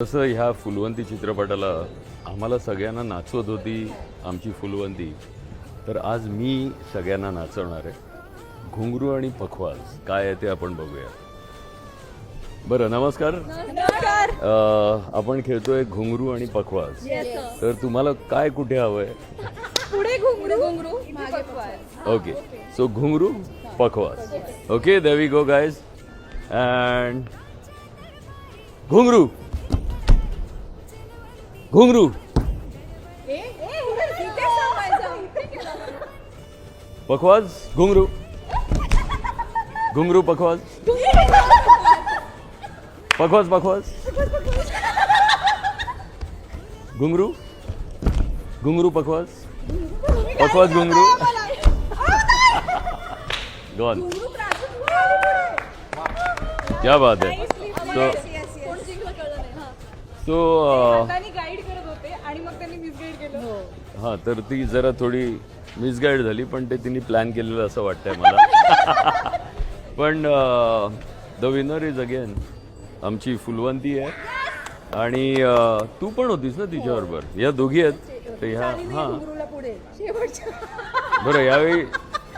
तसं ह्या फुलवंती चित्रपटाला आम्हाला सगळ्यांना नाचवत होती आमची फुलवंती. तर आज मी सगळ्यांना नाचवणार आहे. घुंगरू आणि पखवाज काय आहे ते आपण बघूया. बरं नमस्कार. आपण खेळतोय घुंगरू आणि पखवाज. तर तुम्हाला काय कुठे हवंय? पुढे घुंगरू. ओके सो घुंगरू पखवाज. ओके देवी गो गायज अँड घुंगरू. घुंगरू. पखवाज घुंगरू. घुंगरू पखवाज. पखवाज पखवाज. घुंगरू. घुंगरू पखवाज. पखवाज घुंगरू. गॉन. क्या बात है. सो सो गाईड करत होते आणि मग त्यांनी मिसगाईड केलं. हां. तर ती जरा थोडी मिसगाईड झाली पण ते तिने प्लॅन केलेलं असं वाटतंय मला. पण द विनर इज अगेन आमची फुलवंती आहे. आणि तू पण होतीस ना तिच्याबरोबर? या दोघी आहेत? तर ह्या हां. बरं यावेळी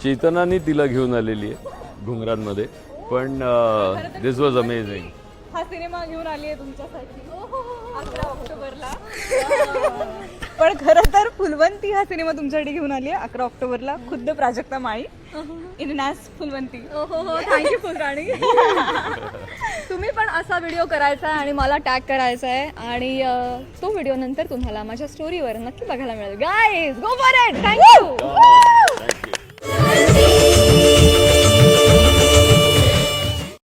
चेतनाने तिला घेऊन आलेली आहे घुंगरांमध्ये. पण दिस वॉज अमेझिंग हा सिनेमा घेऊन आली आहे तुमच्यासाठी. अकरा ऑक्टोबरला. पण खरं तर फुलवंती हा सिनेमा तुमच्यासाठी घेऊन आली आहे अकरा ऑक्टोबरला खुद्द प्राजक्ता माळी. इन नॅस फुलवंती. हो हो थँक्यू फुलराणी. तुम्ही पण असा व्हिडिओ करायचा आहे आणि मला टॅग करायचा आहे आणि अं, तो व्हिडिओ नंतर तुम्हाला माझ्या स्टोरीवर नक्की बघायला मिळेल. Guys go for it thank you